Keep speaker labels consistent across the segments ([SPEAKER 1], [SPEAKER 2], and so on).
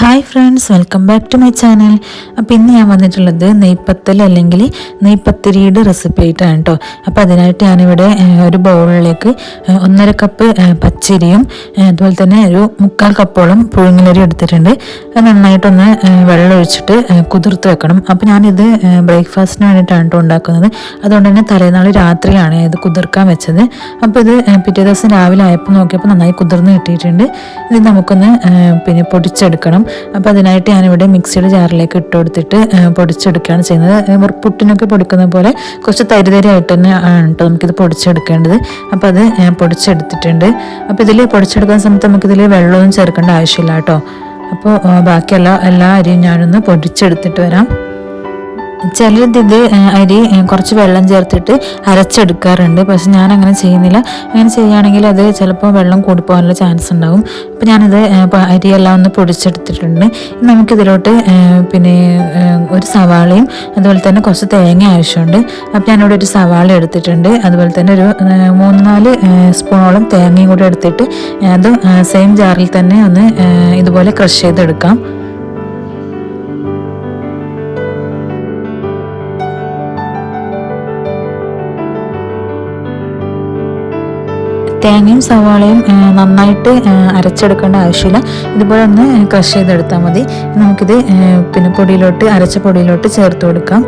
[SPEAKER 1] Hi friends welcome back to my channel അപ്പോൾ ഇന്ന് ഞാൻ വന്നിട്ടുള്ളത് നെയ്പ്പത്തൽ അല്ലെങ്കിൽ നെയ്പ്പത്തിരിയുടെ റെസിപ്പി ആയിട്ടാണ് കേട്ടോ അപ്പോൾ അതിനായിട്ട് ഞാനിവിടെ ഒരു ബൗളിലേക്ക് ഒന്നര കപ്പ് പച്ചരിയും അതുപോലെ തന്നെ ഒരു മുക്കാൽ കപ്പോളം പുഴുങ്ങലരി എടുത്തിട്ടുണ്ട്. അത് നന്നായിട്ടൊന്ന് വെള്ളം ഒഴിച്ചിട്ട് കുതിർത്ത് വെക്കണം. അപ്പോൾ ഞാനിത് ബ്രേക്ക്ഫാസ്റ്റിന് വേണ്ടിയിട്ടാണ് കേട്ടോ ഉണ്ടാക്കുന്നത്. അതുകൊണ്ട് തന്നെ തലേനാൾ രാത്രിയാണ് ഇത് കുതിർക്കാൻ വെച്ചത്. അപ്പോൾ ഇത് പിറ്റേ ദിവസം രാവിലെ ആയപ്പോൾ നോക്കിയപ്പോൾ നന്നായി കുതിർന്ന് കിട്ടിയിട്ടുണ്ട്. ഇത് നമുക്കൊന്ന് പിന്നെ പൊടിച്ചെടുക്കണം. അപ്പോൾ അതിനായിട്ട് ഞാനിവിടെ മിക്സിയുടെ ജാറിലേക്ക് ഇട്ട് കൊടുത്തിട്ട് പൊടിച്ചെടുക്കുകയാണ് ചെയ്യുന്നത്. പുട്ടിനൊക്കെ പൊടിക്കുന്ന പോലെ കുറച്ച് തരിതരിയായിട്ട് തന്നെ ആണ് കേട്ടോ നമുക്കിത് പൊടിച്ചെടുക്കേണ്ടത്. അപ്പോൾ അത് പൊടിച്ചെടുത്തിട്ടുണ്ട്. അപ്പോൾ ഇതിൽ പൊടിച്ചെടുക്കുന്ന സമയത്ത് നമുക്കിതിൽ വെള്ളമൊന്നും ചേർക്കേണ്ട ആവശ്യമില്ല കേട്ടോ. അപ്പോൾ ബാക്കിയുള്ള എല്ലാ അരിയും ഞാനൊന്ന് പൊടിച്ചെടുത്തിട്ട് വരാം. ചിലത് ഇത് അരി കുറച്ച് വെള്ളം ചേർത്തിട്ട് അരച്ചെടുക്കാറുണ്ട്. പക്ഷെ ഞാൻ അങ്ങനെ ചെയ്യുന്നില്ല. അങ്ങനെ ചെയ്യുകയാണെങ്കിൽ അത് ചിലപ്പോൾ വെള്ളം കൂടിപ്പോകാനുള്ള ചാൻസ് ഉണ്ടാവും അപ്പോൾ ഞാനിത് അരിയെല്ലാം ഒന്ന് പൊടിച്ചെടുത്തിട്ടുണ്ട്. നമുക്കിതിലോട്ട് പിന്നെ ഒരു സവാളയും അതുപോലെ തന്നെ കുറച്ച് തേങ്ങ ആവശ്യമുണ്ട്. അപ്പോൾ ഞാനിവിടെ ഒരു സവാള എടുത്തിട്ടുണ്ട്. അതുപോലെ തന്നെ ഒരു മൂന്ന് നാല് സ്പൂണോളം തേങ്ങയും കൂടി എടുത്തിട്ട് അത് സെയിം ജാറിൽ തന്നെ ഒന്ന് ഇതുപോലെ ക്രഷ് ചെയ്തെടുക്കാം. തേങ്ങയും സവാളയും നന്നായിട്ട് അരച്ചെടുക്കേണ്ട ആവശ്യമില്ല. ഇതുപോലെ ഒന്ന് ക്രഷ് ചെയ്തെടുത്താൽ മതി. നമുക്കിത് പിന്നെ പൊടിയിലോട്ട് അരച്ച പൊടിയിലോട്ട് ചേർത്ത് കൊടുക്കാം.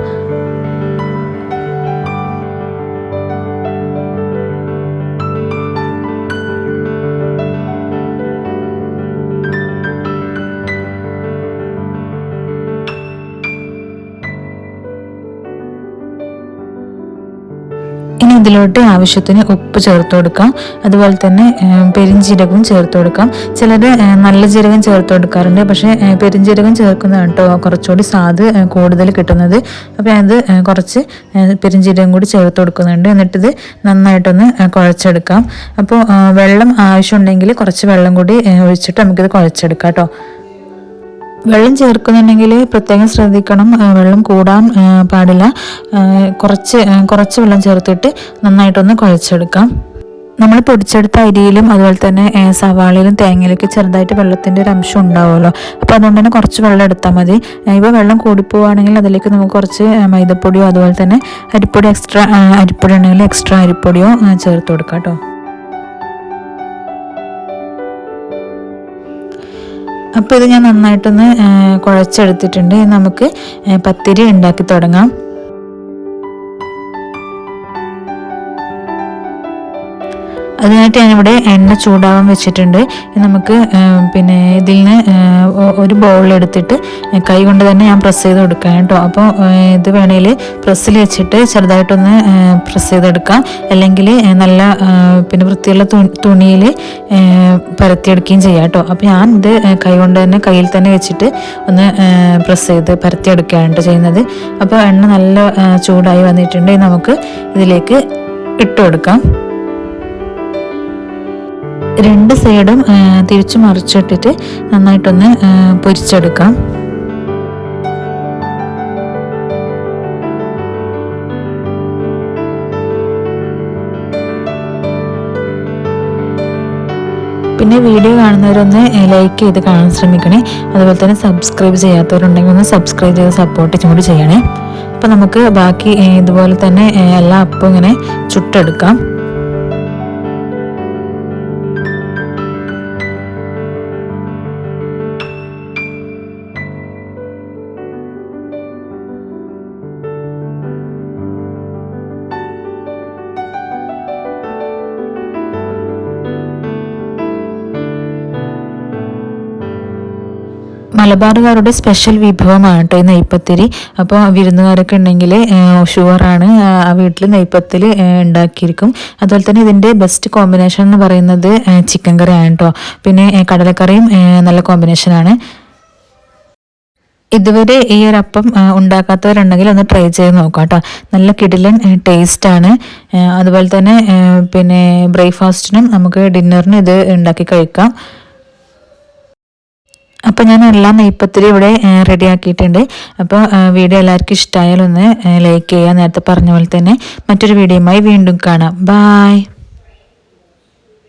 [SPEAKER 1] ഇനി ഇതിലോട്ട് ആവശ്യത്തിന് ഉപ്പ് ചേർത്ത് കൊടുക്കാം. അതുപോലെ തന്നെ പെരിഞ്ജീരകവും ചേർത്ത് കൊടുക്കാം. ചിലർ നല്ല ജീരകം ചേർത്ത് കൊടുക്കാറുണ്ട്. പക്ഷേ പെരിഞ്ജീരകം ചേർക്കുന്നതാണ് കേട്ടോ കുറച്ചുകൂടി സ്വാദ് കൂടുതൽ കിട്ടുന്നത്. അപ്പോൾ അത് കുറച്ച് പെരിഞ്ജീരകം കൂടി ചേർത്ത് കൊടുക്കുന്നുണ്ട്. എന്നിട്ടിത് നന്നായിട്ടൊന്ന് കുഴച്ചെടുക്കാം. അപ്പോൾ വെള്ളം ആവശ്യമുണ്ടെങ്കിൽ കുറച്ച് വെള്ളം കൂടി ഒഴിച്ചിട്ട് നമുക്കിത് കുഴച്ചെടുക്കാം കേട്ടോ. വെള്ളം ചേർക്കുന്നുണ്ടെങ്കിൽ പ്രത്യേകം ശ്രദ്ധിക്കണം. വെള്ളം കൂടാൻ പാടില്ല. കുറച്ച് കുറച്ച് വെള്ളം ചേർത്തിട്ട് നന്നായിട്ടൊന്ന് കുഴച്ചെടുക്കാം. നമ്മൾ പൊടിച്ചെടുത്ത അരിയിലും അതുപോലെ തന്നെ സവാളയിലും തേങ്ങയിലൊക്കെ ചെറുതായിട്ട് വെള്ളത്തിന്റെ ഒരു അംശം ഉണ്ടാവുമല്ലോ. അപ്പോൾ അതുകൊണ്ട് തന്നെ കുറച്ച് വെള്ളം എടുത്താൽ മതി. ഇപ്പോൾ വെള്ളം കൂടിപ്പോവാണെങ്കിൽ അതിലേക്ക് നമുക്ക് കുറച്ച് മൈദപ്പൊടിയോ അതുപോലെ തന്നെ അരിപ്പൊടി എക്സ്ട്രാ അരിപ്പൊടി ഉണ്ടെങ്കിൽ എക്സ്ട്രാ അരിപ്പൊടിയോ ചേർത്ത് കൊടുക്കാം കേട്ടോ. അപ്പോൾ ഇത് ഞാൻ നന്നായിട്ടൊന്ന് കുഴച്ചെടുത്തിട്ടുണ്ട്. നമുക്ക് പത്തിരി ഉണ്ടാക്കി തുടങ്ങാം. അതിനായിട്ട് ഞാനിവിടെ എണ്ണ ചൂടാവാൻ വെച്ചിട്ടുണ്ട്. നമുക്ക് പിന്നെ ഇതിൽ നിന്ന് ഒരു ബൗൾ എടുത്തിട്ട് കൈ കൊണ്ട് തന്നെ ഞാൻ പ്രസ് ചെയ്ത് കൊടുക്കാം കേട്ടോ. അപ്പോൾ ഇത് വേണേൽ പ്രസ്സിൽ വെച്ചിട്ട് ചെറുതായിട്ടൊന്ന് പ്രസ് ചെയ്തെടുക്കാം. അല്ലെങ്കിൽ നല്ല പിന്നെ വൃത്തിയുള്ള തുണിയിൽ പരത്തിയെടുക്കുകയും ചെയ്യാം കേട്ടോ. അപ്പോൾ ഞാൻ ഇത് കൈ കൊണ്ട് തന്നെ കയ്യിൽ തന്നെ വെച്ചിട്ട് ഒന്ന് പ്രസ് ചെയ്ത് പരത്തിയെടുക്കുകയാണ് ചെയ്യുന്നത്. അപ്പോൾ എണ്ണ നല്ല ചൂടായി വന്നിട്ടുണ്ട്. നമുക്ക് ഇതിലേക്ക് ഇട്ട് കൊടുക്കാം. രണ്ട് സൈഡും തിരിച്ചു മറിച്ചിട്ടിട്ട് നന്നായിട്ടൊന്ന് പൊരിച്ചെടുക്കാം. പിന്നെ വീഡിയോ കാണുന്നവരൊന്ന് ലൈക്ക് ചെയ്ത് കാണാൻ ശ്രമിക്കണേ. അതുപോലെ തന്നെ സബ്സ്ക്രൈബ് ചെയ്യാത്തവരുണ്ടെങ്കിൽ ഒന്ന് സബ്സ്ക്രൈബ് ചെയ്ത് സപ്പോർട്ട് കൂടി ചെയ്യണേ. അപ്പം നമുക്ക് ബാക്കി ഇതുപോലെ തന്നെ എല്ലാ അപ്പം ഇങ്ങനെ ചുട്ടെടുക്കാം. മലബാറുകാരുടെ സ്പെഷ്യൽ വിഭവമാണ് കേട്ടോ ഈ നെയ്പ്പത്തിരി അപ്പോൾ വിരുന്നുകാരൊക്കെ ഉണ്ടെങ്കിൽ ഷുവറാണ് ആ വീട്ടിൽ നെയ്പ്പത്തിൽ ഉണ്ടാക്കിയിരിക്കും. അതുപോലെ തന്നെ ഇതിന്റെ ബെസ്റ്റ് കോമ്പിനേഷൻ എന്ന് പറയുന്നത് ചിക്കൻ കറിയാണ് കേട്ടോ. പിന്നെ കടലക്കറിയും നല്ല കോമ്പിനേഷനാണ് ഇതുവരെ ഈ ഒരു അപ്പം ഉണ്ടാക്കാത്തവരുണ്ടെങ്കിൽ ഒന്ന് ട്രൈ ചെയ്ത് നോക്കാം കേട്ടോ. നല്ല കിടിലൻ ടേസ്റ്റാണ് അതുപോലെ തന്നെ പിന്നെ ബ്രേക്ക്ഫാസ്റ്റിനും നമുക്ക് ഡിന്നറിനും ഇത് ഉണ്ടാക്കി കഴിക്കാം. അപ്പോൾ ഞാൻ എല്ലാ നെയ്പ്പത്തിരി ഇവിടെ റെഡി ആക്കിയിട്ടുണ്ട് അപ്പോൾ വീഡിയോ എല്ലാവർക്കും ഇഷ്ടമായാലൊന്ന് ലൈക്ക് ചെയ്യുക നേരത്തെ പറഞ്ഞ പോലെ തന്നെ മറ്റൊരു വീഡിയോയുമായി വീണ്ടും കാണാം. ബായ്.